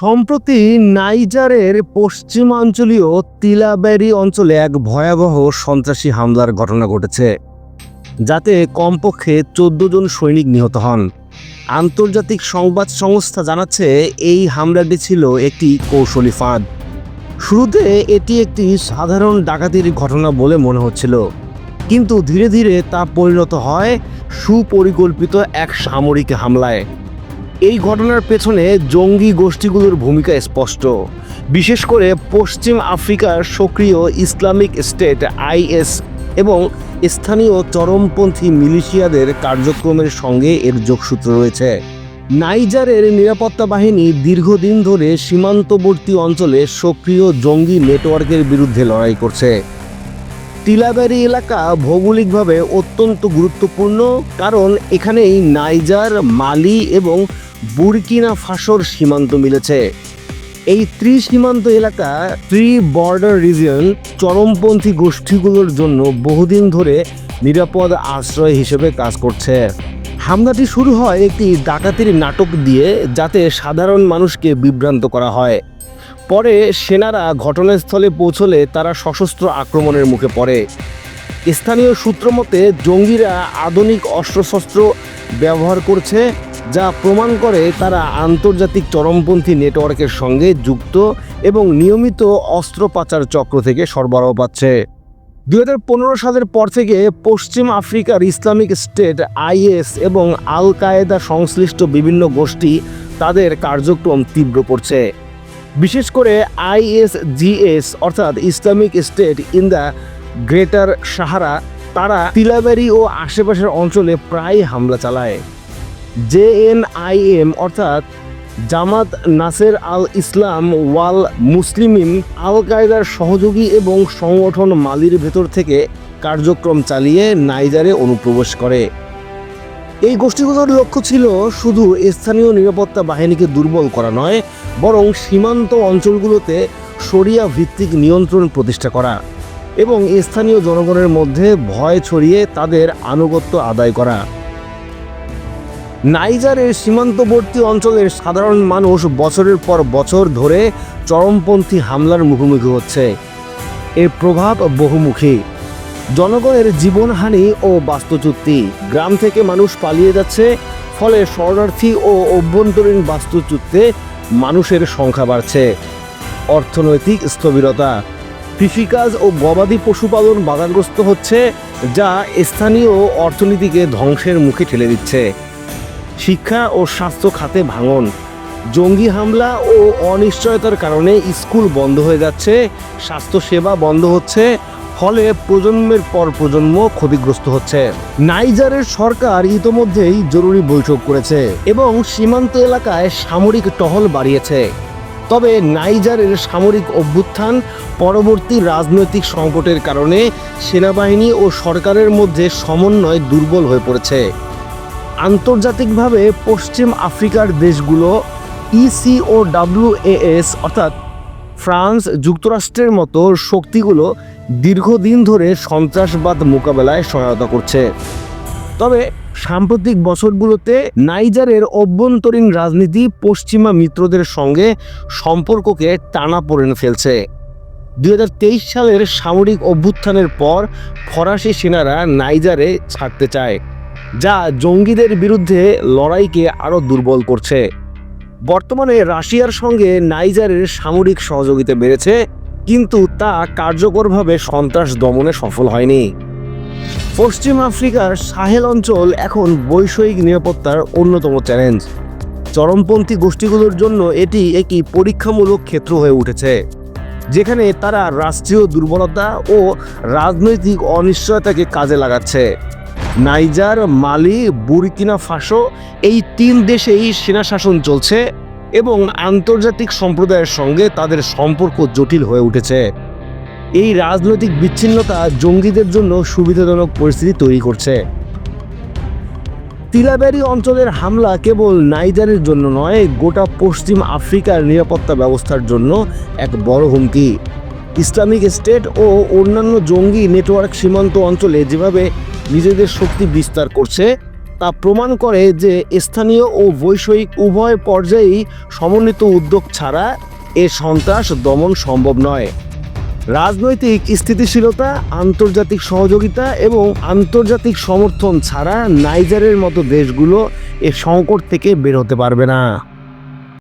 সম্প্রতি নাইজারের পশ্চিমাঞ্চলীয় তিলাবেরি অঞ্চলে এক ভয়াবহ সন্ত্রাসী হামলার ঘটনা ঘটেছে, যাতে কমপক্ষে চোদ্দ জন সৈনিক নিহত হন। আন্তর্জাতিক সংবাদ সংস্থা জানাচ্ছে, এই হামলাটি ছিল একটি কৌশলী ফাঁদ। শুরুতে এটি একটি সাধারণ ডাকাতির ঘটনা বলে মনে হচ্ছিল, কিন্তু ধীরে ধীরে তা পরিণত হয় সুপরিকল্পিত এক সামরিক হামলায়। এই ঘটনার পেছনে জঙ্গি গোষ্ঠীগুলোর ভূমিকা স্পষ্ট। বিশেষ করে পশ্চিম আফ্রিকার সক্রিয় ইসলামিক স্টেট আইএস এবং স্থানীয় চরমপন্থী মিলিশিয়াদের কার্যক্রমের সঙ্গে এর যোগসূত্র রয়েছে। নাইজারের নিরাপত্তা বাহিনী দীর্ঘদিন ধরে সীমান্তবর্তী অঞ্চলে সক্রিয় জঙ্গি নেটওয়ার্কের বিরুদ্ধে লড়াই করছে। তিলাবেরি এলাকা ভৌগোলিকভাবে অত্যন্ত গুরুত্বপূর্ণ, কারণ এখানেই নাইজার, মালি এবং বুরকিনা ফাসোর সীমান্ত মিলেছে। এই ত্রিসীমান্ত এলাকা, ত্রি বর্ডার রিজিয়ন, চরমপন্থী গোষ্ঠীগুলোর জন্য বহুদিন ধরে নিরাপদ আশ্রয় হিসেবে কাজ করছে। হামলাটি শুরু হয় একটি ডাকাতির নাটক দিয়ে, যাতে সাধারণ মানুষকে বিভ্রান্ত করা হয়। পরে সেনারা ঘটনাস্থলে পৌঁছলে তারা সশস্ত্র আক্রমণের মুখে পড়ে। স্থানীয় সূত্র মতে, জঙ্গিরা আধুনিক অস্ত্রশস্ত্র ব্যবহার করছে যা প্রমাণ করে তারা আন্তর্জাতিক চরমপন্থী নেটওয়ার্কের সঙ্গে যুক্ত এবং নিয়মিত অস্ত্র পাচার চক্র থেকে সরবরাহ পাচ্ছে। দু দুই সালের পর থেকে পশ্চিম আফ্রিকার ইসলামিক স্টেট আইএস এবং আল কায়েদা সংশ্লিষ্ট বিভিন্ন গোষ্ঠী তাদের কার্যক্রম তীব্র করছে। বিশেষ করে আইএসজিএস অর্থাৎ Islamic State in the Greater Sahara, তারা তিলাবেরি ও আশেপাশের অঞ্চলে প্রায় হামলা চালায়। জেএনআইএম অর্থাৎ জামাত নাসের আল ইসলাম ওয়াল মুসলিমিন, আল কায়দার সহযোগী এবং সংগঠন মালির ভেতর থেকে কার্যক্রম চালিয়ে নাইজারে অনুপ্রবেশ করে। এই গোষ্ঠীগুলোর লক্ষ্য ছিল শুধু স্থানীয় নিরাপত্তা বাহিনীকে দুর্বল করা নয়, বরং সীমান্ত অঞ্চলগুলোতে সরিয়া ভিত্তিক নিয়ন্ত্রণ প্রতিষ্ঠা করা এবং স্থানীয় জনগণের মধ্যে ভয় ছড়িয়ে তাদের আনুগত্য আদায় করা। নাইজারের সীমান্তবর্তী অঞ্চলের সাধারণ মানুষ বছরের পর বছর ধরে চরমপন্থী হামলার মুখোমুখি হচ্ছে। এর প্রভাব বহুমুখী। জনগণের জীবনহানি ও বাস্তুচ্যুতি। গ্রাম থেকে মানুষ পালিয়ে যাচ্ছে, ফলে শরণার্থী ও অভ্যন্তরীণ বাস্তুচ্যুতে মানুষের সংখ্যা বাড়ছে। অর্থনৈতিক স্থবিরতা। কৃষিকাজ ও গবাদি পশুপালন বাধাগ্রস্ত হচ্ছে, যা স্থানীয় অর্থনীতিকে ধ্বংসের মুখে ঠেলে দিচ্ছে। শিক্ষা ও স্বাস্থ্য খাতে ভাঙন। জঙ্গি হামলা ও অনিশ্চয়তার কারণে স্কুল বন্ধ হয়ে যাচ্ছে, স্বাস্থ্যসেবা বন্ধ হচ্ছে, ফলে প্রজন্মের পর প্রজন্ম ক্ষতিগ্রস্ত হচ্ছে। নাইজারের সরকার ইতোমধ্যেই জরুরি বৈঠক করেছে এবং সীমান্ত এলাকায় সামরিক টহল বাড়িয়েছে। তবে নাইজারের সামরিক অভ্যুত্থান পরবর্তী রাজনৈতিক সংকটের কারণে সেনাবাহিনী ও সরকারের মধ্যে সমন্বয় দুর্বল হয়ে পড়েছে। আন্তর্জাতিকভাবে পশ্চিম আফ্রিকার দেশগুলো E ইসি ও ডাব্লিউএএস অর্থাৎ ফ্রান্স যুক্তরাষ্ট্রের মতো শক্তিগুলো দীর্ঘদিন ধরে সন্ত্রাসবাদ মোকাবেলায় সহায়তা করছে। তবে সাম্প্রতিক বছরগুলোতে নাইজারের অভ্যন্তরীণ রাজনীতি পশ্চিমা মিত্রদের সঙ্গে সম্পর্ককে টানা পড়ে ফেলছে। দু হাজার তেইশ সালের সামরিক অভ্যুত্থানের পর ফরাসি সেনারা নাইজারে ছাড়তে চায়। যা জঙ্গিদের বিরুদ্ধে লড়াইকে আরও দুর্বল করছে। বর্তমানে রাশিয়ার সঙ্গে নাইজারের সামরিক সহযোগিতা বেড়েছে, কিন্তু তা কার্যকরভাবে সন্ত্রাস দমনে সফল হয়নি। পশ্চিম আফ্রিকার সাহেল অঞ্চল এখন বৈষয়িক নিরাপত্তার অন্যতম চ্যালেঞ্জ। চরমপন্থী গোষ্ঠীগুলোর জন্য এটি একটি পরীক্ষামূলক ক্ষেত্র হয়ে উঠেছে, যেখানে তারা রাষ্ট্রীয় দুর্বলতা ও রাজনৈতিক অনিশ্চয়তাকে কাজে লাগাচ্ছে। নাইজার, মালি, বুরকিনা ফাসো, এই তিন দেশেই সেনা শাসন চলছে এবং আন্তর্জাতিক সম্প্রদায়ের সঙ্গে তাদের সম্পর্ক জটিল হয়ে উঠেছে। এই রাজনৈতিক বিচ্ছিন্নতা জঙ্গিদের জন্য সুবিধাজনক পরিস্থিতি তৈরি করছে। তিলাবেরি অঞ্চলের হামলা কেবল নাইজারের জন্য নয়, গোটা পশ্চিম আফ্রিকার নিরাপত্তা ব্যবস্থার জন্য এক বড় হুমকি। ইসলামিক স্টেট ও অন্যান্য জঙ্গি নেটওয়ার্ক সীমান্ত অঞ্চলে যেভাবে নিজেদের শক্তি বিস্তার করছে, তা প্রমাণ করে যে স্থানীয় ও বৈষয়িক উভয় পর্যায়েই সমন্বিত উদ্যোগ ছাড়া এ সন্ত্রাস দমন সম্ভব নয়। রাজনৈতিক স্থিতিশীলতা, আন্তর্জাতিক সহযোগিতা এবং আন্তর্জাতিক সমর্থন ছাড়া নাইজারের মতো দেশগুলো এ সংকট থেকে বের হতে পারবে না।